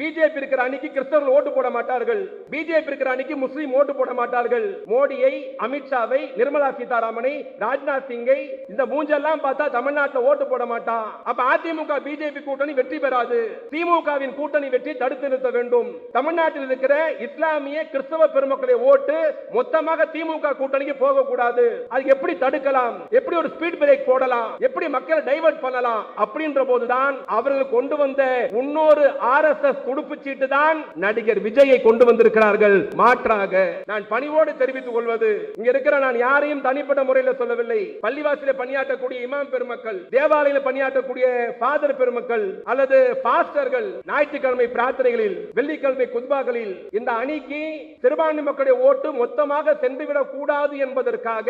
BJP இருக்கிற அன்னைக்கு கிறிஸ்தவர்கள் ஓட்டு போட மாட்டார்கள். பிஜேபி இருக்கிற அன்னைக்கு முஸ்லீம் ஓட்டு போட மாட்டார்கள். மோடியை அமித்ஷாவை நிர்மலா சீதாராமனை ராஜ்நாத் சிங்கை இந்த மூஞ்செல்லாம் பார்த்தா தமிழ்நாட்டில் ஓட்டு போட மாட்டான். அப்ப அதிமுக பிஜேபி கூட்டணி வெற்றி பெறாது. திமுகவின் கூட்டணி வெற்றி தடுத்து நிறுத்த வேண்டும். தமிழ்நாட்டில் இருக்கிற இஸ்லாமிய கிறிஸ்தவ பெருமக்களை ஓட்டு மொத்தமாக திமுக கூட்டணிக்கு போக கூடாது அது எப்படி தடுக்கலாம்? எப்படி ஒரு ஸ்பீட் பிரேக் போடலாம்? எப்படி மக்களை டைவர்ட் பண்ணலாம்? அப்படின்ற போதுதான் அவர்கள் கொண்டு வந்த இன்னொரு ஆர் எஸ் எஸ் துடுப்பு சீட்டு தான் நடிகர் விஜயை கொண்டு வந்திருக்கிறார்கள். மாற்றாக நான் பணிவோடு தெரிவித்துக் கொள்வது இங்க இருக்கிற நான் யாரையும் தனிப்பட்ட முறையில் சொல்லவில்லை. பள்ளிவாசியில பணியாற்றக்கூடிய இமாம் பெருமக்கள் தேவாலயில பணியாற்றக்கூடிய ஃபாதர் பெருமக்கள் அல்லது பாஸ்டர்கள் ஞாயிற்றுக்கிழமை பிரார்த்தனைகளில் வெள்ளிக்கிழமை குத்பாக்களில் இந்த அணிக்கு சிறுபான்மை மக்களுடைய ஓட்டு மொத்தமாக சென்றுவிடக் கூடாது என்பதற்காக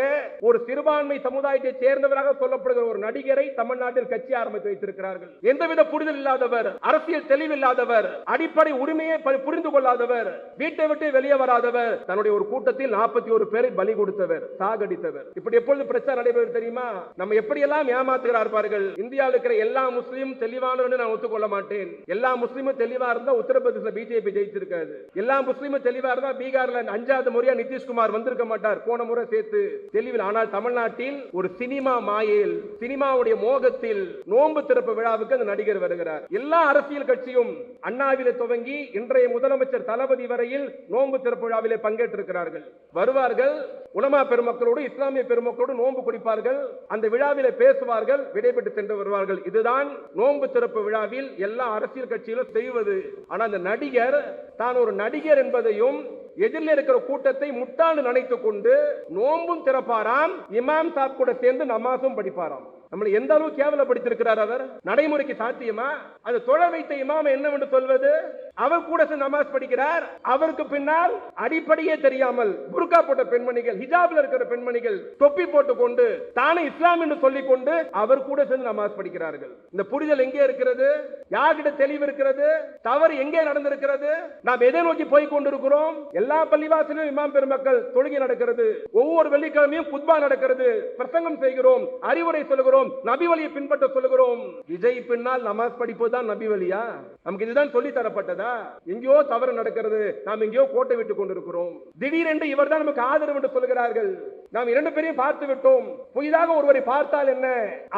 ஒரு சிறுபான்மை சமுதாயத்தை சேர்ந்தவராக சொல்லப்படுகிற ஒரு நடிகரை தமிழ்நாட்டில் கட்சி ஆரம்பித்து வைத்திருக்கிறார்கள். எந்தவித புரிதல் இல்லாதவர் அரசியல் தெளிவில்லாதவர் அடிப்படை உரிமையை புரிந்து கொள்ளாதவர் வீட்டை விட்டு வெளியே வராதவர் தன்னுடைய ஒரு கூட்டத்தில் நாற்பத்தி ஒரு பேரை பலி கொடுத்தவர் சாகடித்தவர். இப்படி எப்பொழுது பிரச்சனை நடைபெறும் தெரியுமா? நம்ம எப்படியெல்லாம் ஏமாத்துகிறார் பாருங்கள். இந்தியாவில் இருக்கிற எல்லா முஸ்லீம் தெளிவானவர்கள் நான் ஒத்துக்கொள்ள மாட்டேன். எல்லா முஸ்லீமும் தெளிவா இருந்தா உத்தரப்பிரதேச பிஜேபி ஜெயிச்சிருக்காது. எல்லா முஸ்லீமும் தெளிவா இருந்தா பீகார்ல அஞ்சாவது முறையா நிதிஷ்குமார் வந்திருக்க மாட்டார். போன முறை சேர்த்து தெளிவில். ஆனால் தமிழ்நாட்டில் ஒரு சினிமா மாயில் சினிமாவுடைய மோகத்தில் நோன்பு திறப்பு விழாவுக்கு அந்த நடிகர் வருகிறார். எல்லா அரசியல் கட்சியும் அண்ணா அண்ணாவிலே துவங்கி இன்றைய முதலமைச்சர் தளபதி வரையில் நோன்பு திறப்பு விழாவிலே பங்கேற்றிருக்கிறார்கள். வருவார்கள் உலமா பெருமக்களோடு இஸ்லாமிய பெருமக்களோடு நோன்பு குடிப்பார்கள் அந்த விழாவிலே பேசுவார்கள் விடைபெற்று சென்று வருவார்கள். இதுதான் நோன்பு திறப்பு விழாவில் எல்லா அரசியல் கட்சியிலும் செய்வது. ஆனால் அந்த நடிகர் தான் ஒரு நடிகர் என்பதையும் எதிரில் இருக்கிற கூட்டத்தை முட்டாண்டு நினைத்துக் கொண்டு நோன்பும் திறப்பாராம் இமாம் சாப் கூட சேர்ந்து நமாசும் படிப்பாராம். நம்மளை எந்த அளவு கேவலப்படுத்திருக்கிறார் அவர்? நடைமுறைக்கு சாத்தியமா? அது தொழ வைத்த இமாம என்னவென்று சொல்வது? அவர் கூட நமாஸ் படிக்கிறார். அவருக்கு பின்னால் அடிப்படையே தெரியாமல் புர்கா போட்ட பெண்மணிகள் ஹிஜாப்ல இருக்கிற பெண்மணிகள் தொப்பி போட்டு கொண்டு தானே இஸ்லாம் என்று சொல்லிக் கொண்டு அவர் கூட சேர்ந்து நமாஸ் படிக்கிறார்கள். இந்த புரிதல் எங்கே இருக்கிறது? யார்கிட்ட தெளிவு இருக்கிறது தவறு எங்கே நடந்திருக்கிறது? நாம் எதை நோக்கி போய் கொண்டிருக்கிறோம்? எல்லா பள்ளிவாசலும் இமாம் பெருமக்கள் தொழுகை நடக்கிறது. ஒவ்வொரு வெள்ளிக்கிழமையும் குத்பா நடக்கிறது. பிரசங்கம் செய்கிறோம். அறிவுரை சொல்கிறோம். சொல்லுகிறோம் நபி வழியை பின்பற்ற சொல்லுகிறோம். விஜய் பின்னால் நமாஸ் படிப்பு தான் நபி வழியா நமக்கு இதுதான் சொல்லி தரப்பட்டதா? எங்கேயோ தவறு நடக்கிறது நாம் எங்கேயோ கோட்டை விட்டுக் கொண்டிருக்கிறோம். திடீரென்று இவர் தான் நமக்கு ஆதரவு என்று சொல்கிறார்கள் நாம் இரண்டு பேரையும் பார்த்து விட்டோம். புதிதாக ஒருவரை பார்த்தால் என்ன?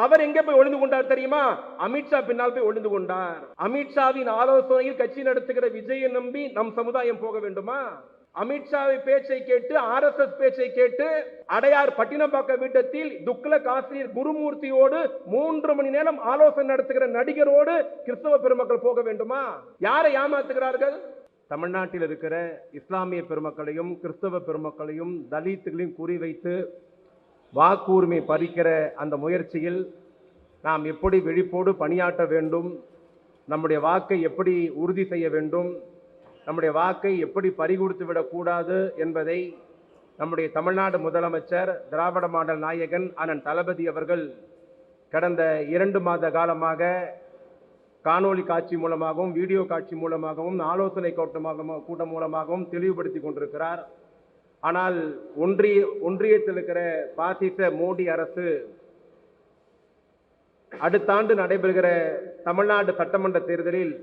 அவர் எங்கே போய் ஒளிந்து கொண்டார் தெரியுமா? அமித்ஷா பின்னால் போய் ஒளிந்து கொண்டார். அமித்ஷாவின் ஆலோசனையில் கட்சி நடத்துகிற விஜயை நம்பி நம் சமுதாயம் போக வேண்டுமா? அமித்ஷாவை பேச்சை கேட்டு ஆர் எஸ் எஸ் பேச்சை கேட்டு அடையார் பட்டினப்பாக்க வீட்டத்தில் துக்ளக் ஆசிரியர் குருமூர்த்தியோடு மூன்று மணி நேரம் ஆலோசனை நடத்துகிற நடிகரோடு கிறிஸ்தவ பெருமக்கள் போக வேண்டுமா? யாரை ஏமாத்துகிறார்கள்? தமிழ்நாட்டில் இருக்கிற இஸ்லாமிய பெருமக்களையும் கிறிஸ்தவ பெருமக்களையும் தலித்துகளையும் குறிவைத்து வாக்குரிமை பறிக்கிற அந்த முயற்சியில் நாம் எப்படி விழிப்போடு பணியாற்ற வேண்டும்? நம்முடைய வாக்கை எப்படி உறுதி செய்ய வேண்டும்? நம்முடைய வாக்கை எப்படி பறிகொடுத்து விடக்கூடாது என்பதை நம்முடைய தமிழ்நாடு முதலமைச்சர் திராவிட மாடல் நாயகன் அண்ணன் தளபதி அவர்கள் கடந்த இரண்டு மாத காலமாக காணொளி காட்சி மூலமாகவும் வீடியோ காட்சி மூலமாகவும் ஆலோசனை கூட்டமாக கூட்டம் மூலமாகவும் தெளிவுபடுத்தி கொண்டிருக்கிறார். ஆனால் ஒன்றிய ஒன்றியத்தில் இருக்கிற பாசிச மோடி அரசு அடுத்த ஆண்டு நடைபெறுகிற தமிழ்நாடு சட்டமன்ற தேர்தலில்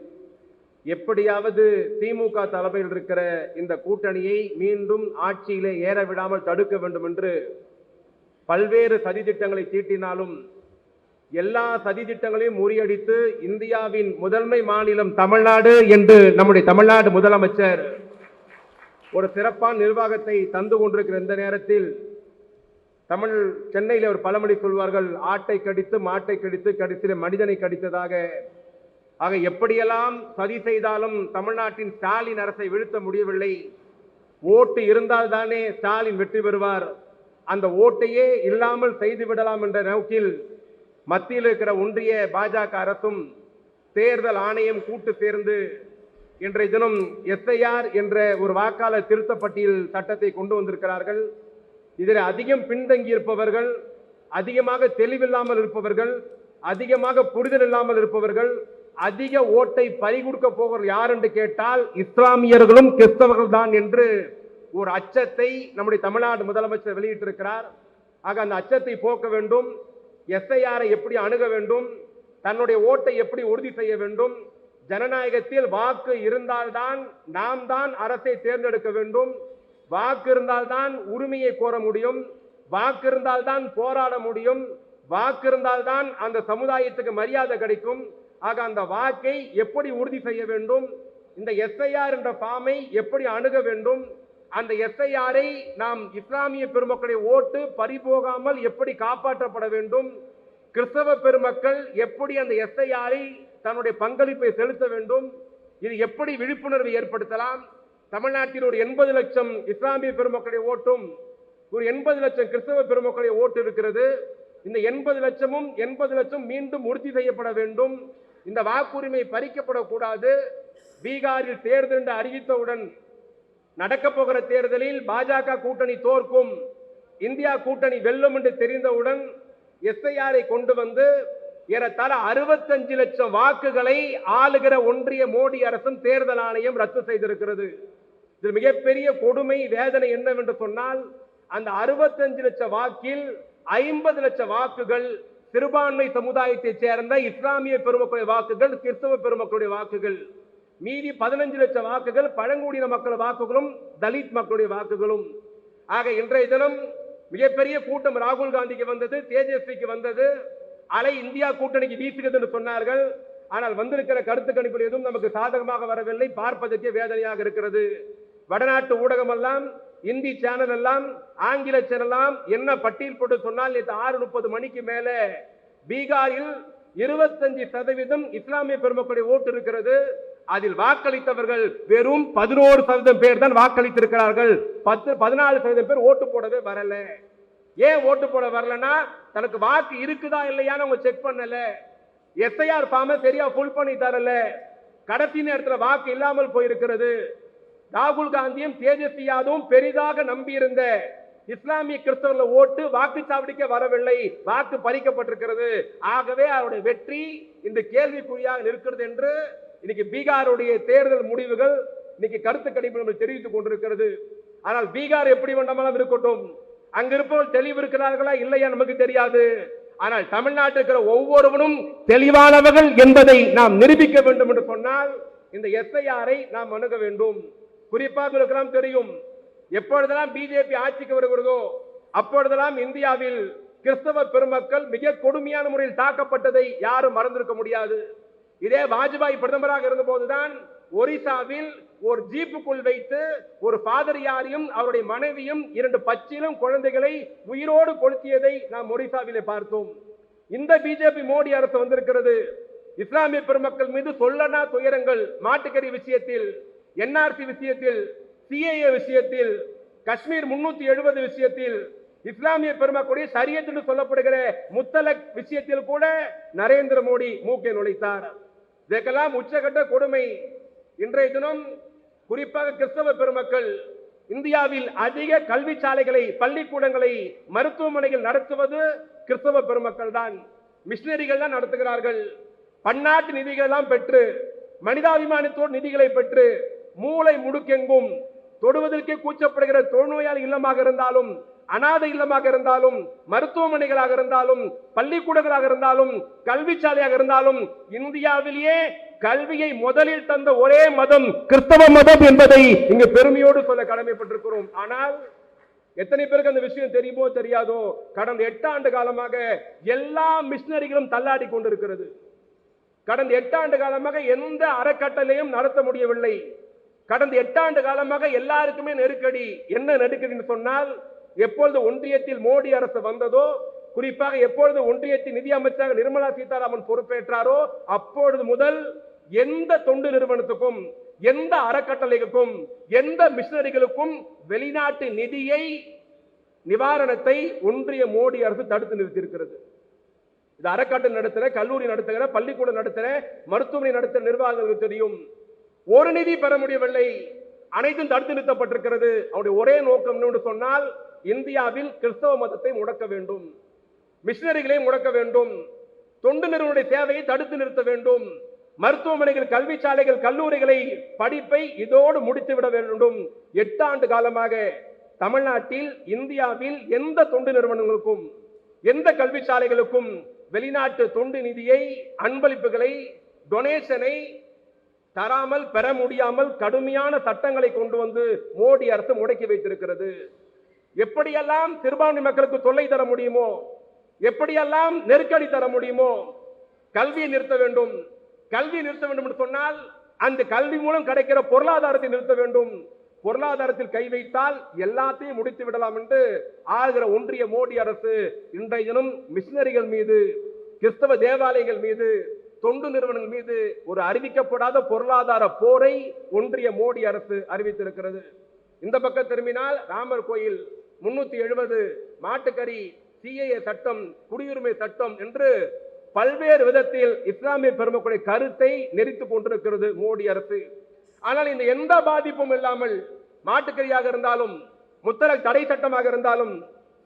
எப்படியாவது திமுக தலைமையில் இருக்கிற இந்த கூட்டணியை மீண்டும் ஆட்சியிலே ஏற விடாமல் தடுக்க வேண்டும் என்று பல்வேறு சதித்திட்டங்களை தீட்டினாலும் எல்லா சதி திட்டங்களையும் முறியடித்து இந்தியாவின் முதன்மை மாநிலம் தமிழ்நாடு என்று நம்முடைய தமிழ்நாடு முதலமைச்சர் ஒரு சிறப்பான நிர்வாகத்தை தந்து கொண்டிருக்கிற இந்த நேரத்தில் தமிழ் சென்னையில் ஒரு பழமொழி சொல்வார்கள் ஆட்டை கடித்து மாட்டை கடித்து கடித்து மனிதனை கடித்ததாக ஆக எப்படியெல்லாம் சதி செய்தாலும் தமிழ்நாட்டின் ஸ்டாலின் அரசை வீழ்த்த முடியவில்லை. ஓட்டு இருந்தால் தானே ஸ்டாலின் வெற்றி பெறுவார். அந்த ஓட்டையே இல்லாமல் செய்து விடலாம் என்ற நோக்கில் மத்தியில் இருக்கிற ஒன்றிய பாஜக அரசும் தேர்தல் ஆணையம் கூட்டு சேர்ந்து இன்றைய தினம் எஸ்ஐஆர் என்ற ஒரு வாக்காளர் திருத்த பட்டியல் சட்டத்தை கொண்டு வந்திருக்கிறார்கள். இதில் அதிகம் பின்தங்கி இருப்பவர்கள் அதிகமாக தெளிவில்லாமல் இருப்பவர்கள் அதிகமாக புரிதல் இல்லாமல் இருப்பவர்கள் அதிக ஓட்டை பறிகொடுக்க போகிற யார் என்று கேட்டால் இஸ்லாமியர்களும் கிறிஸ்தவர்கள் தான் என்று ஒரு அச்சத்தை நம்முடைய தமிழ்நாடு முதலமைச்சர் வெளியிட்டிருக்கிறார். ஆக அந்த அச்சத்தை போக்க வேண்டும். எஸ்ஐஆரை எப்படி அணுக வேண்டும்? தன்னுடைய ஓட்டை எப்படி உறுதி செய்ய வேண்டும்? ஜனநாயகத்தில் வாக்கு இருந்தால்தான் நாம் தான் அரசை தேர்ந்தெடுக்க வேண்டும். வாக்கு இருந்தால்தான் உரிமையை கோர முடியும். வாக்கு இருந்தால்தான் போராட முடியும். வாக்கு இருந்தால்தான் அந்த சமுதாயத்துக்கு மரியாதை கிடைக்கும். ஆக அந்த வாக்கை எப்படி உறுதி செய்ய வேண்டும்? இந்த எஸ்ஐஆர் என்ற ஃபார்மை எப்படி அணுக வேண்டும்? அந்த எஸ்ஐஆரை நாம் இஸ்லாமிய பெருமக்களை ஓட்டு பறிபோகாமல் எப்படி காப்பாற்றப்பட வேண்டும்? கிறிஸ்தவ பெருமக்கள் எப்படி அந்த எஸ்ஐஆரை தன்னுடைய பங்களிப்பை செலுத்த வேண்டும்? இது எப்படி விழிப்புணர்வை ஏற்படுத்தலாம்? தமிழ்நாட்டில் ஒரு எண்பது லட்சம் இஸ்லாமிய பெருமக்களை ஓட்டும் ஒரு எண்பது லட்சம் கிறிஸ்தவ பெருமக்களை ஓட்டு இருக்கிறது. இந்த எண்பது லட்சமும் எண்பது லட்சம் மீண்டும் உறுதி செய்யப்பட வேண்டும். இந்த வாக்குரிமை பறிக்கப்படக்கூடாது. பீகாரில் தேர்தல் என்று அறிவித்தவுடன் நடக்கப் போகிற தேர்தலில் பாஜக கூட்டணி தோற்கும். இந்தியா கூட்டணி வெல்லும் என்று தெரிந்தவுடன் எஸ்ஐஆரை கொண்டு வந்து ஏறத்தாழ அறுபத்தஞ்சு லட்சம் வாக்குகளை ஆளுகிற ஒன்றிய மோடி அரசும் தேர்தல் ஆணையம் ரத்து செய்திருக்கிறது. இது மிகப்பெரிய கொடுமை வேதனை என்னவென்று சொன்னால் அந்த அறுபத்தஞ்சு லட்சம் வாக்கில் ஐம்பது லட்சம் வாக்குகள் சிறுபான்மை சமுதாயத்தைச் சேர்ந்த இஸ்லாமிய பெருமக்களுடைய வாக்குகள் கிறிஸ்தவ பெருமக்களுடைய வாக்குகள். மீதி பதினஞ்சு லட்சம் வாக்குகள் பழங்குடியின மக்கள் வாக்குகளும் தலித் மக்களுடைய வாக்குகளும். ஆக இன்றைய தினம் மிகப்பெரிய கூட்டம் ராகுல் காந்திக்கு வந்தது தேஜஸ்விக்கு வந்தது. அலை இந்தியா கூட்டணிக்கு வீசுகிறது என்று சொன்னார்கள். ஆனால் வந்திருக்கிற கருத்து கணிப்பில் எதுவும் நமக்கு சாதகமாக வரவில்லை. பார்ப்பதற்கே வேதனையாக இருக்கிறது. வடநாட்டு ஊடகம் எல்லாம் இந்தி சேனல் எல்லாம் ஆங்கில சேனல் எல்லாம் என்ன பட்டியல் போட்டு சொன்னால் நேற்று ஆறு முப்பது மணிக்கு மேல பீகாரில் இருபத்தஞ்சு சதவீதம் இஸ்லாமிய பெருமக்களுடைய ஓட்டு இருக்கிறது. அதில் வாக்களித்தவர்கள் வெறும் பதினோரு சதவீதம் பேர் தான் வாக்களித்திருக்கிறார்கள். பத்து பதினாலு சதவீதம் பேர் ஓட்டு போடவே வரல. ஏன் ஓட்டு போட வரலன்னா தனக்கு வாக்கு இருக்குதா இல்லையான்னு அவங்க செக் பண்ணல. எஸ்ஐஆர் ஃபார்மை சரியா ஃபுல் பண்ணி தரல. கடைசி நேரத்தில் வாக்கு இல்லாமல் போயிருக்கிறது. ராகுல் காந்தியும் தேஜஸ்வி யாதவும் பெரிதாக நம்பியிருந்த இஸ்லாமிய கிறிஸ்தவர்கள் ஓட்டு வாக்குச்சாவடிக்க வரவில்லை வாக்கு பறிக்கப்பட்டிருக்கிறது. ஆகவே அவருடைய வெற்றி இந்த கேள்விக்குறியாக நிற்கிறது என்று இன்னைக்கு பீகாருடைய தேர்தல் முடிவுகள் இன்னைக்கு கருத்து கணிப்பு நம்ம தெரிவித்துக் கொண்டிருக்கிறது. ஆனால் பீகார் எப்படி வேண்டாமலாம் இருக்கட்டும்? அங்க இருப்பவர்கள் தெளிவு இருக்கிறார்களா இல்லையா நமக்கு தெரியாது. ஆனால் தமிழ்நாட்டில் இருக்கிற ஒவ்வொருவனும் தெளிவானவர்கள் என்பதை நாம் நிரூபிக்க வேண்டும் என்று சொன்னால் இந்த எஸ்ஐஆரை நாம் அணுக வேண்டும். குறிப்பாக இருக்கலாம் தெரியும். எப்பொழுதெல்லாம் பிஜேபி ஆட்சிக்கு வருகிறதோ அப்பொழுதெல்லாம் இந்தியாவில் கிறிஸ்தவ பெருமக்கள் மிக கொடுமையான முறையில் தாக்கப்பட்டதை யாரும் மறந்திருக்க முடியாது. இதே வாஜ்பாய் பிரதமராக இருந்த போதுதான் ஒரிசாவில் ஒரு ஜீப்புக்குள் வைத்து ஒரு பாதிரியாரையும் அவருடைய மனைவியும் இரண்டு பச்சிலும் குழந்தைகளை உயிரோடு கொளுத்தியதை நாம் ஒரிசாவிலே பார்த்தோம். இந்த பிஜேபி மோடி அரசு வந்திருக்கிறது. இஸ்லாமிய பெருமக்கள் மீது சொல்லனா துயரங்கள் மாட்டுக்கறி விஷயத்தில் என்ஆர்சி விஷயத்தில் சிஏஏ விஷயத்தில் காஷ்மீர் முன்னூத்தி எழுபது விஷயத்தில் இஸ்லாமிய பெருமக்களுடைய சரியத் என்று சொல்லப்படுகிற முத்தலக் விஷயத்தில் கூட நரேந்திர மோடி மூக்கை நுழைத்தார். இதற்கெல்லாம் உச்சகட்ட கொடுமை. இன்றைய தினம் குறிப்பாக கிறிஸ்தவ பெருமக்கள் இந்தியாவில் அதிக கல்வி சாலைகளை பள்ளிக்கூடங்களை மருத்துவமனைகள் நடத்துவது கிறிஸ்தவ பெருமக்கள் தான். மிஷினரிகள் தான் நடத்துகிறார்கள். பன்னாட்டு நிதிகள் எல்லாம் பெற்று மனிதாபிமானத்தோடு நிதிகளை பெற்று மூளை முடுக்கெங்கும். தொடுவதற்கே கூச்சப்படுகிற தொழுநோயாளி இல்லமாக இருந்தாலும் அனாதை இல்லமாக இருந்தாலும் மருத்துவமனைகளாக இருந்தாலும் பள்ளிக்கூடங்களாக இருந்தாலும் கல்வி சாலையாக இருந்தாலும் இந்தியாவிலேயே கல்வியை முதலில் தந்த ஒரே மதம் கிறிஸ்தவ மதம் என்பதை இங்கு பெருமையோடு சொல்ல கடமைப்பட்டிருக்கிறோம். ஆனால் எத்தனை பேருக்கு அந்த விஷயம் தெரியுமோ தெரியாதோ கடந்த எட்டாண்டு காலமாக எல்லா மிஷினரிகளும் தள்ளாடி கொண்டிருக்கிறது. கடந்த எட்டாண்டு காலமாக எந்த அறக்கட்டளையும் நடத்த முடியவில்லை. கடந்த எட்டாண்டு காலமாக எல்லாருக்குமே நெருக்கடி. என்ன நெருக்கடின்னு சொன்னால் எப்பொழுது ஒன்றியத்தில் மோடி அரசு வந்ததோ குறிப்பாக எப்பொழுது ஒன்றியத்தின் நிதி அமைச்சராக நிர்மலா சீதாராமன் பொறுப்பேற்றாரோ அப்பொழுது முதல் எந்த தொண்டு நிறுவனத்துக்கும் எந்த அறக்கட்டளைக்கும் எந்த மிஷனரிகளுக்கும் வெளிநாட்டு நிதியை நிவாரணத்தை ஒன்றிய மோடி அரசு தடுத்து நிறுத்தியிருக்கிறது. இது அறக்கட்டளை நடத்துகிற கல்லூரி நடத்துகிற பள்ளிக்கூடம் நடத்துகிற மருத்துவமனை நடத்துகிற நிர்வாகங்களுக்கு தெரியும். ஒரு நிதி பெற முடியவில்லை. அனைத்தும் தடுத்து நிறுத்தப்பட்டிருக்கிறது. அவருடைய ஒரே நோக்கம் என்று சொன்னால் இந்தியாவில் கிறிஸ்தவ மதத்தை முடக்க வேண்டும். மிஷினரிகளை முடக்க வேண்டும். தொண்டு நிறுவனுடைய தேவையை தடுத்து நிறுத்த வேண்டும். மருத்துவமனைகள் கல்வி சாலைகள் கல்லூரிகளை படிப்பை இதோடு முடித்துவிட வேண்டும். எட்டு ஆண்டு காலமாக தமிழ்நாட்டில் இந்தியாவில் எந்த தொண்டு நிறுவனங்களுக்கும் எந்த கல்வி சாலைகளுக்கும் வெளிநாட்டு தொண்டு நிதியை அன்பளிப்புகளை டொனேஷனை தராமல் பெற முடியாமல் கடுமையான சட்டங்களை கொண்டு வந்து மோடி அரசு முடக்கி வைத்திருக்கிறது. எப்படியெல்லாம் சிறுபான்மை மக்களுக்கு தொல்லை தர முடியுமோ எப்படியெல்லாம் நெருக்கடி தர முடியுமோ கல்வியை நிறுத்த வேண்டும். கல்வி நிறுத்த வேண்டும் என்று சொன்னால் அந்த கல்வி மூலம் கிடைக்கிற பொருளாதாரத்தை நிறுத்த வேண்டும். பொருளாதாரத்தில் கை வைத்தால் எல்லாத்தையும் முடித்து விடலாம் என்று ஆகிற ஒன்றிய மோடி அரசு இன்றைய தினம் மிஷினரிகள் மீது கிறிஸ்தவ தேவாலயங்கள் மீது தொண்டு நிறுவனங்கள் மீது ஒரு அறிவிக்கப்படாத பொருளாதார போரை ஒன்றிய மோடி அரசு அறிவித்திருக்கிறது. இந்த பக்கம் திரும்பினால் ராமர் கோயில் முன்னூத்தி எழுபது மாட்டுக்கறி சிஏஏ சட்டம் குடியுரிமை சட்டம் என்று பல்வேறு விதத்தில் இஸ்லாமிய பெருமக்களுடைய கருத்தை நெறித்துக் கொண்டிருக்கிறது மோடி அரசு. ஆனால் இந்த எந்த பாதிப்பும் இல்லாமல் மாட்டுக்கறியாக இருந்தாலும் முத்தரக் தடை சட்டமாக இருந்தாலும்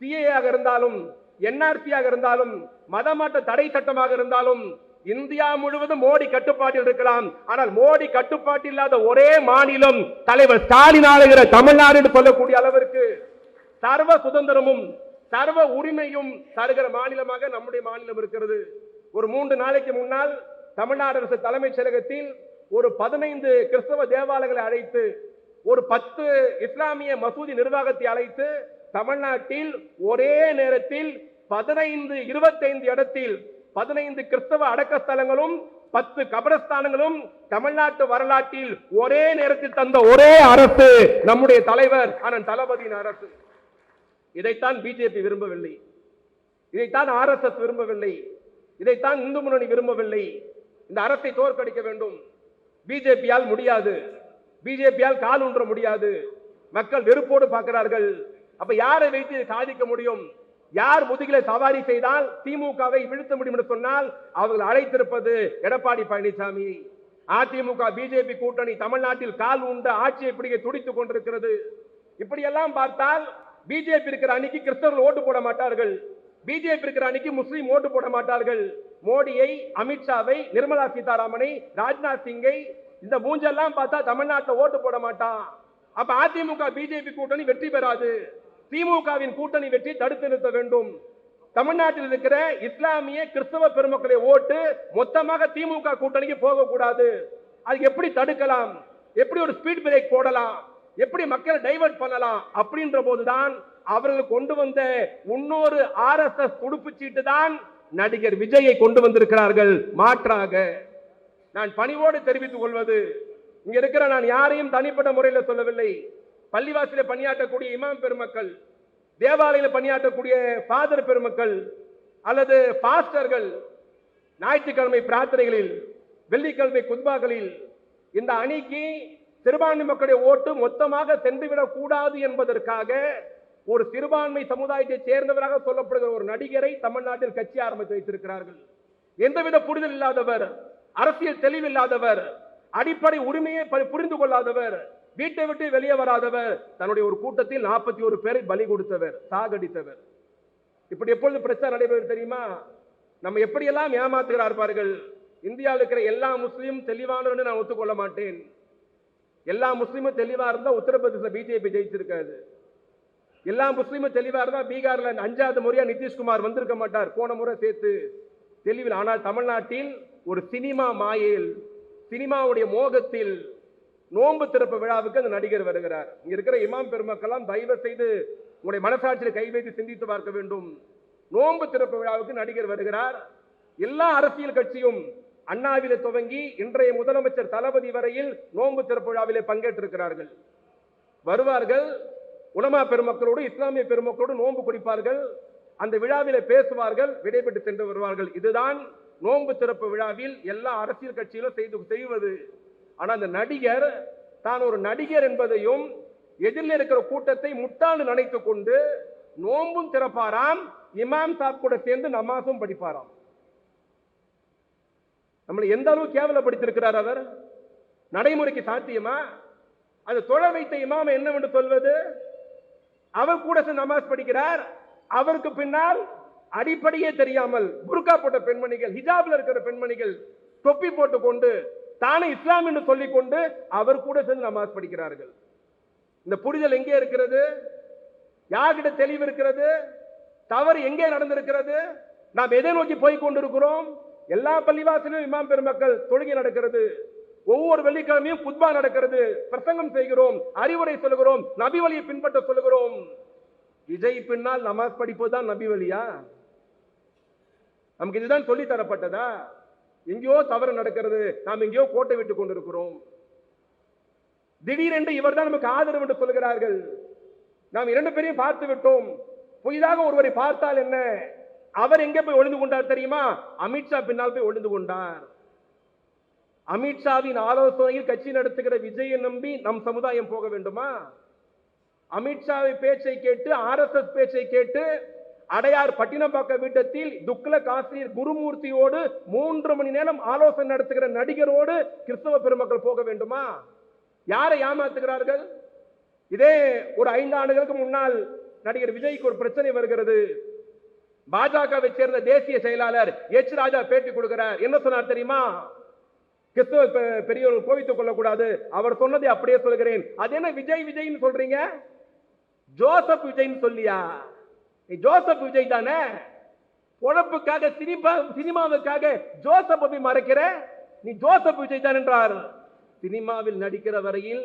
சிஏஆக இருந்தாலும் என்ஆர்சியாக இருந்தாலும் மதமாற்ற தடை சட்டமாக இருந்தாலும் இந்தியா முழுவதும் மோடி கட்டுப்பாட்டில் இருக்கலாம். ஆனால் மோடி கட்டுப்பாட்டில் இல்லாத ஒரே மாநிலம் தலைவர் ஸ்டாலின் ஆளுகிற தமிழ்நாடு என்று சொல்லக்கூடிய அளவிற்கு சர்வ சுதந்திரமும் சர்வ உரிமையும் தருகிற மாநிலமாக நம்முடைய மாநிலம் இருக்கிறது. ஒரு மூன்று நாளைக்கு முன்னால் தமிழ்நாடு அரசு தலைமைச் செயலகத்தில் ஒரு பதினைந்து கிறிஸ்தவ தேவாலயங்களை அழைத்து ஒரு பத்து இஸ்லாமிய மசூதி நிர்வாகத்தை அழைத்து தமிழ்நாட்டில் ஒரே நேரத்தில் பதினைந்து இருபத்தைந்து இடத்தில் பதினைந்து கிறிஸ்தவ அடக்க ஸ்தலங்களும் பத்து கபரஸ்தானங்களும் தமிழ்நாட்டு வரலாற்றில் ஒரே நேரத்தில் தந்த ஒரே அரசு நம்முடைய தலைவர் ஆனந்த் தளபதியின் அரசு. இதைத்தான் பிஜேபி விரும்பவில்லை. இதைத்தான் ஆர்எஸ்எஸ் விரும்பவில்லை. இதைத்தான் இந்து முன்னணி விரும்பவில்லை. இந்த அரசை தோற்கடிக்க வேண்டும். பிஜேபியால் முடியாது. பிஜேபியால் கால் ஊன்ற முடியாது. மக்கள் வெறுப்போடு பார்க்கிறார்கள். அப்ப யாரை வைத்து சாதிக்க முடியும்? யார் முதுகில சவாரி செய்தால் திமுகவை வீழ்த்த முடியும் என்று சொன்னால் அவர்கள் அழைத்திருப்பது எடப்பாடி பழனிசாமி. அதிமுக பிஜேபி கூட்டணி தமிழ்நாட்டில் கால் உண்ட ஆட்சியை பிடிக்க துடித்துக் கொண்டிருக்கிறது. இப்படியெல்லாம் பார்த்தால் பிஜேபி இருக்கிற அன்னைக்கு கிறிஸ்தவர்கள் ஓட்டு போட மாட்டார்கள். பிஜேபி இருக்கிற அன்னைக்கு முஸ்லீம் ஓட்டு போட மாட்டார்கள். மோடியை அமித்ஷாவை நிர்மலா சீதாராமனை ராஜ்நாத் சிங்கை இந்த மூஞ்செல்லாம் பார்த்தா தமிழ்நாட்டில் ஓட்டு போட மாட்டான். அப்ப அதிமுக பிஜேபி கூட்டணி வெற்றி பெறாது. திமுகவின் கூட்டணி வெற்றி தடுத்து நிறுத்த வேண்டும். தமிழ்நாட்டில் இருக்கிற இஸ்லாமிய கிறிஸ்தவ பெருமக்களை ஓட்டு மொத்தமாக திமுக கூட்டணிக்கு போகக்கூடாது. அது எப்படி தடுக்கலாம்? எப்படி ஒரு ஸ்பீட் பிரேக் போடலாம்? எப்படி மக்களை டைவர்ட் பண்ணலாம்? அப்படின்ற போதுதான் அவர்கள் கொண்டு வந்த இன்னொரு ஆர்எஸ்எஸ் துடுப்பு சீட்டு தான் நடிகர் விஜயை கொண்டு வந்திருக்கிறார்கள். மாற்றாக நான் பணிவோடு தெரிவித்துக் கொள்வது இங்க இருக்கிற நான் யாரையும் தனிப்பட்ட முறையில் சொல்லவில்லை. பள்ளிவாசலில் பணியாற்றக்கூடிய இமாம் பெருமக்கள் தேவாலயில் பணியாற்றக்கூடிய ஃபாதர் பெருமக்கள் அல்லது பாஸ்டர்கள் ஞாயிற்றுக்கிழமை பிரார்த்தனைகளில் வெள்ளிக்கிழமை குத்பாக்களில் இந்த அணிக்கு சிறுபான்மை மக்களுடைய ஓட்டு மொத்தமாக சென்றுவிடக் கூடாது என்பதற்காக ஒரு சிறுபான்மை சமுதாயத்தை சேர்ந்தவராக சொல்லப்படுகிற ஒரு நடிகரை தமிழ்நாட்டில் கட்சி ஆரம்பித்து வைத்திருக்கிறார்கள். எந்தவித புரிதல் இல்லாதவர் அரசியல் தெளிவில்லாதவர் அடிப்படை உரிமையை ப- புரிந்து கொள்ளாதவர் வீட்டை விட்டு வெளியே வராதவர் தன்னுடைய ஒரு கூட்டத்தில் நாற்பத்தி ஒரு பேரை பலி கொடுத்தவர் சாகடித்தவர். இப்படி எப்பொழுது பிரச்சனை நடைபெறும் தெரியுமா? நம்ம எப்படியெல்லாம் ஏமாத்துகிறார் பாருங்கள். இந்தியாவில் இருக்கிற எல்லா முஸ்லீம் தெளிவானவர்னு நான் ஒத்துக்கொள்ள மாட்டேன். எல்லா முஸ்லீமும் தெளிவாக இருந்தால் உத்தரப்பிரதேச பிஜேபி ஜெயிச்சிருக்காது. எல்லா முஸ்லீமும் தெளிவாக இருந்தால் பீகாரில் அஞ்சாவது முறையாக நிதிஷ்குமார் வந்திருக்க மாட்டார். போன முறை சேர்த்து தெளிவில். ஆனால் தமிழ்நாட்டில் ஒரு சினிமா மாயில் சினிமாவுடைய மோகத்தில் நோன்பு திறப்பு விழாவுக்கு அந்த நடிகர் வருகிறார். இங்க இருக்கிற இமாம் பெருமக்கெல்லாம் தயவு செய்து உங்களுடைய மனசாட்சியில் கை வைத்து சிந்தித்து பார்க்க வேண்டும். நோன்பு திறப்பு விழாவுக்கு நடிகர் வருகிறார். எல்லா அரசியல் கட்சியும் அண்ணாவில துவங்கி இன்றைய முதலமைச்சர் தளபதி வரையில் நோன்பு திறப்பு விழாவிலே பங்கேற்றிருக்கிறார்கள். வருவார்கள். உலமா பெருமக்களோடு இஸ்லாமிய பெருமக்களோடு நோன்பு குடிப்பார்கள். அந்த விழாவிலே பேசுவார்கள். விடைபெற்று சென்று வருவார்கள். இதுதான் நோன்பு திறப்பு விழாவில் எல்லா அரசியல் கட்சியிலும் செய்து செய்வது. ஆனால் அந்த நடிகர் தான் ஒரு நடிகர் என்பதையும் எதிரில் இருக்கிற கூட்டத்தை முட்டாள் நினைத்து கொண்டு நோன்பும் திறப்பாராம் இமாம் சாப் கூட சேர்ந்து நமாசும் படிப்பாராம். நம்மளை எந்த அளவு கேவலப்படுத்திருக்கிறார் அவர்? நடைமுறைக்கு சாத்தியமா? அது தொழ வைத்த இமாம் என்னவென்று சொல்வது? அவர் கூட சேர்ந்து நமாஸ் படிக்கிறார். அவருக்கு பின்னால் அடிப்படையே தெரியாமல் புர்கா போட்ட பெண்மணிகள் ஹிஜாப்ல இருக்கிற பெண்மணிகள் தொப்பி போட்டுக்கொண்டு தானே இஸ்லாம் என்று சொல்லிக்கொண்டு அவர் கூட சேர்ந்து நமாஸ் படிக்கிறார்கள். இந்த புரிதல் எங்கே இருக்கிறது? யார்கிட்ட தெளிவு இருக்கிறது? தவறு எங்கே நடந்திருக்கிறது? நாம் எதை நோக்கி போய் கொண்டிருக்கிறோம்? எல்லா பள்ளிவாசலும் இமாம் பெருமக்கள் தொழுகை நடக்கிறது. ஒவ்வொரு வெள்ளிக்கிழமையும் புத்பா நடக்கிறது. பிரசங்கம் செய்கிறோம் அறிவுரை சொல்லுகிறோம் நபி வழியை பின்பற்ற சொல்லுகிறோம். விஜய் பின்னால் நமாஸ் படிப்பது தான் நபி வழியா? நமக்கு இதுதான் சொல்லி தரப்பட்டதா? எங்கேயோ தவறு நடக்கிறது. நாம் எங்கேயோ கோட்டை விட்டுக் கொண்டிருக்கிறோம். திடீரென்று இவர்தான் நமக்கு ஆதரவு என்று சொல்கிறார்கள். நாம் இரண்டு பேரையும் பார்த்து விட்டோம். புதிதாக ஒருவரை பார்த்தால் என்ன? அவர் எங்கே போய் ஒளிந்து கொண்டார் தெரியுமா? அமித்ஷா பின்னால் போய் ஒளிந்து கொண்டார். அமித்ஷாவின் ஆலோசனையில் கட்சி நடத்துகிற விஜயை நம்பி நம் சமுதாயம் போக வேண்டுமா? அமித்ஷாவை பேச்சை கேட்டு ஆர்எஸ்எஸ் பேச்சை கேட்டு அடையார் பட்டினப்பாக்க வீட்டத்தில் துக்ளக் ஆசிரியர் குருமூர்த்தியோடு மூன்று மணி நேரம் ஆலோசனை நடத்துகிற நடிகரோடு கிறிஸ்தவ பெருமக்கள் போக வேண்டுமா? யாரை ஏமாத்துகிறார்கள்? இதே ஒரு ஐந்து ஆண்டுகளுக்கு முன்னால் நடிகர் விஜய்க்கு ஒரு பிரச்சனை வருகிறது. பாஜகவை சேர்ந்த தேசிய செயலாளர் எச் ராஜா பேட்டி கொடுக்கிறார். என்ன சொன்னார் தெரியுமா? கிறிஸ்தவ பெரியவர்கள் கோவித்துக் கொள்ளக்கூடாது. அவர் சொன்னதை அப்படியே சொல்கிறேன். அது என்ன விஜய் விஜய்னு சொல்றீங்க? ஜோசப் விஜய்னு சொல்லியா? ஜோசப் விஜய் தானே? பொழப்புக்காக சினிமா சினிமாவுக்காக ஜோசப் போய் மறைக்கிற? நீ ஜோசப் விஜய் தான் என்றார். சினிமாவில் நடிக்கிற வரையில்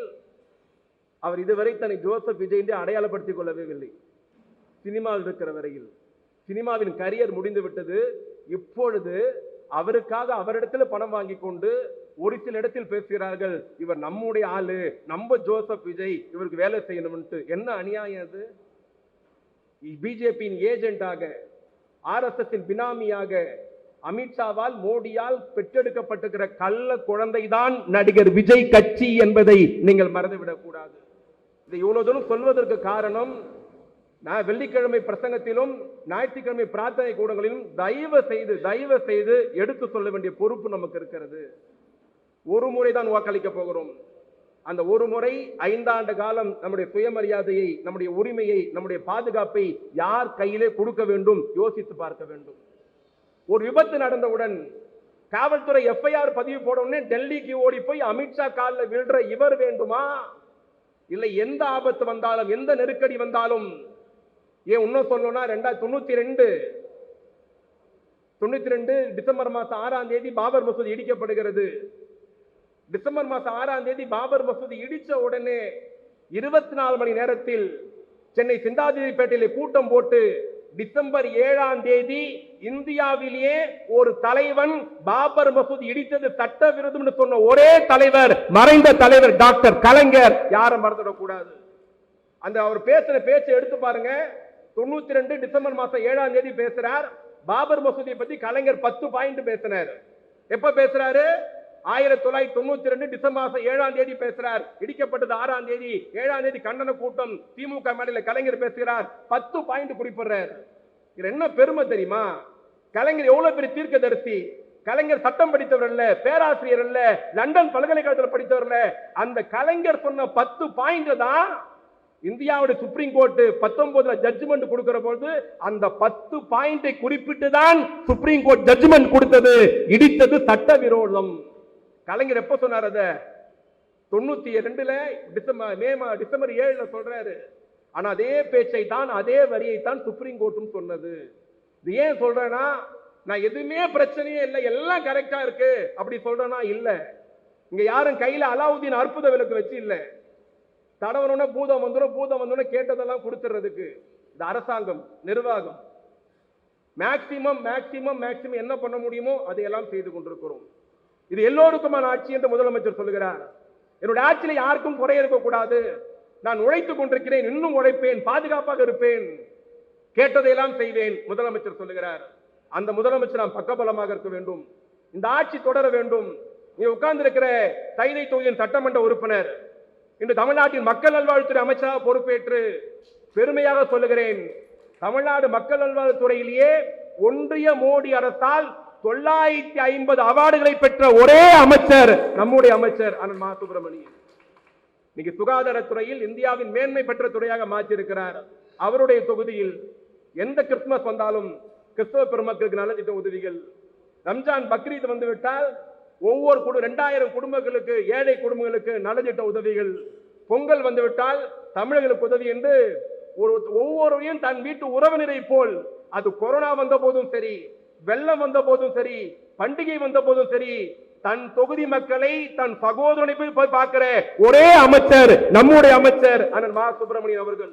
அவர் இதுவரை தன்னை ஜோசப் விஜய் என்று அடையாளப்படுத்திக் கொள்ளவே இல்லை சினிமாவில் இருக்கிற வரையில். சினிமாவின் கரியர் முடிந்து விட்டது. இப்பொழுது அவருக்காக அவரிடத்தில் பணம் வாங்கி கொண்டு ஒரு சில இடத்தில் பேசுகிறார்கள். இவர் நம்முடைய ஆளு. நம்ம ஜோசப் விஜய் இவருக்கு வேலை செய்யணும்ட்டு என்ன அநியாயம் அது? பிஜேபியின் ஏஜென்டாக ஆர்எஸ்எஸ் பினாமியாக அமித்ஷாவால் மோடியால் பெற்றெடுக்கப்பட்டிருக்கிற கள்ள குழந்தைதான் நடிகர் விஜய் கட்சி என்பதை நீங்கள் மறந்துவிடக் கூடாது. இதை இவ்வளவு தூரம் சொல்வதற்கு காரணம் நான் வெள்ளிக்கிழமை பிரசங்கத்திலும் ஞாயிற்றுக்கிழமை பிரார்த்தனை கூடங்களிலும் தயவு செய்து தயவு செய்து எடுத்து சொல்ல வேண்டிய பொறுப்பு நமக்கு இருக்கிறது. ஒரு முறை தான் வாக்களிக்க போகிறோம். அந்த ஒரு முறை ஐந்தாண்டு காலம் நம்முடைய சுயமரியாதையை நம்முடைய உரிமையை நம்முடைய பாதுகாப்பை யார் கையிலே கொடுக்க வேண்டும்? யோசித்து பார்க்க வேண்டும். ஒரு விபத்து நடந்தவுடன் காவல்துறை எஃப்ஐஆர் பதிவு போடவுடனே டெல்லிக்கு ஓடி போய் அமித்ஷா காலில் விழுற இவர் வேண்டுமா? இல்லை எந்த ஆபத்து வந்தாலும் எந்த நெருக்கடி வந்தாலும் ஏன் இன்னும் சொல்லணும்னா ரெண்டாயிரத்தி தொண்ணூத்தி ரெண்டு தொண்ணூத்தி ரெண்டு டிசம்பர் மாதம் ஆறாம் தேதி பாபர் மசூதி இடிக்கப்படுகிறது. டிசம்பர் மாதம் ஆறாம் தேதி பாபர் மசூதி இடித்த உடனே இருபத்தி நாலு மணி நேரத்தில் சென்னை சிந்தாதிரிப்பேட்டையில கூட்டம் போட்டு டிசம்பர் ஏழாம் தேதி இந்தியாவிலேயே ஒரு தலைவன் பாபர் மசூதி இடித்தது சட்ட விரோதம் சொன்ன ஒரே தலைவர் மறைந்த தலைவர் டாக்டர் கலைஞர் யாரும் மறந்துடக்கூடாது. அந்த அவர் பேசுற பேச்சை எடுத்து பாருங்க. தொண்ணூத்தி ரெண்டு டிசம்பர் மாசம் ஏழாம் தேதி பேசுறார். பாபர் மசூதியை பத்தி கலைஞர் பத்து பாயிண்ட் பேசினார். எப்ப பேசுறாரு? ஆயிரத்தி தொள்ளாயிரத்தி தொண்ணூத்தி ரெண்டு டிசம்பர் மாசம் ஏழாம் தேதி பேசுறார். இடிக்கப்பட்டது ஆறாம் தேதி. ஏழாம் தேதி கண்டன கூட்டம் திமுக மேடையில கலைஞர் பேசுகிறார். பத்து பாயிண்ட் குறிப்பிடுறார். இது என்ன பெருமை தெரியுமா? கலைஞர் எவ்வளவு பெரிய தீர்க்கதரிசி? கலைஞர் சட்டம் படித்தவர் அல்ல பேராசிரியர் அல்ல லண்டன் பல்கலைக்கழகத்தில் படித்தவர் அல்ல. அந்த கலைஞர் சொன்ன பத்து பாயிண்ட் தான் இந்தியாவுடைய சுப்ரீம் கோர்ட் பத்தொன்பதுல ஜட்ஜ்மெண்ட் கொடுக்கிற போது அந்த பத்து பாயிண்டை குறிப்பிட்டு தான் சுப்ரீம் கோர்ட் ஜட்ஜ்மெண்ட் கொடுத்தது. இடித்தது சட்ட விரோதம். கலைஞர் எப்போ சொன்னார் அதை? தொண்ணூற்றி ரெண்டில் டிசம்பர் மே மா- டிசம்பர் ஏழில் சொல்கிறாரு ஆனால் அதே பேச்சை தான் அதே வரியை தான் சுப்ரீம் கோர்ட்டும் சொன்னது. இது ஏன் சொல்கிறேன்னா நான் எதுவுமே பிரச்சனையே இல்லை எல்லாம் கரெக்டாக இருக்கு. அப்படி சொல்கிறேன்னா இல்லை. இங்கே யாரும் கையில் அலாவுதீன் அற்புத விளக்கு வச்சு இல்லை. தடவனோட பூதம் வந்துடும் பூதம் வந்தோடனே கேட்டதெல்லாம் கொடுத்துறதுக்கு. இது அரசாங்கம் நிர்வாகம். மேக்சிமம் மேக்சிமம் மேக்சிமம் என்ன பண்ண முடியுமோ அதையெல்லாம் செய்து கொண்டிருக்கிறோம். இது எல்லோருக்குமான ஆட்சி என்று முதலமைச்சர் சொல்லுகிறார். என்னுடைய ஆட்சியில் யாருக்கும் குறை இருக்கக்கூடாது. நான் உழைத்துக் கொண்டிருக்கிறேன் இன்னும் உழைப்பேன் பாதுகாப்பாக இருப்பேன் கேட்டதையெல்லாம் செய்வேன் முதலமைச்சர் சொல்லுகிறார். அந்த முதலமைச்சர் நாம் பக்கபலமாக இருக்க வேண்டும். இந்த ஆட்சி தொடர வேண்டும். நீ உட்கார்ந்திருக்கிற தைதை தொகுதியின் சட்டமன்ற உறுப்பினர் இன்று தமிழ்நாட்டின் மக்கள் நல்வாழ்வுத்துறை அமைச்சராக பொறுப்பேற்று பெருமையாக சொல்லுகிறேன். தமிழ்நாடு மக்கள் நல்வாழ்வுத்துறையிலேயே ஒன்றிய மோடி அரசால் தொள்ளாயிரத்தி ஐம்பது அவார்டுகளை பெற்ற ஒரே அமைச்சர் நம்முடைய அமைச்சர் அனந்த் மா சுப்பிரமணியன் இன்னைக்கு சுகாதாரத்துறையில் இந்தியாவின் மேன்மை பெற்ற துறையாக மாற்றியிருக்கிறார். அவருடைய தொகுதியில் எந்த கிறிஸ்துமஸ் வந்தாலும் கிறிஸ்தவ பெருமக்களுக்கு நலத்திட்ட உதவிகள். ரம்ஜான் பக்ரீத் வந்துவிட்டால் ஒவ்வொரு குடு ரெண்டாயிரம் குடும்பங்களுக்கு ஏழை குடும்பங்களுக்கு நலத்திட்ட உதவிகள். பொங்கல் வந்துவிட்டால் தமிழர்களுக்கு உதவி என்று ஒரு ஒவ்வொருவரையும் தன் வீட்டு உறவினரை போல் அது கொரோனா வந்த போதும் சரி வெள்ளம் வந்த போதும் சரி பண்டிகை வந்த போதும் சரி தன் தொகுதி மக்களை தன் சகோதரனை போய் பார்க்கிற ஒரே அமைச்சர் நம்முடைய அமைச்சர் அண்ணன் மா. சுப்பிரமணியன் அவர்கள்.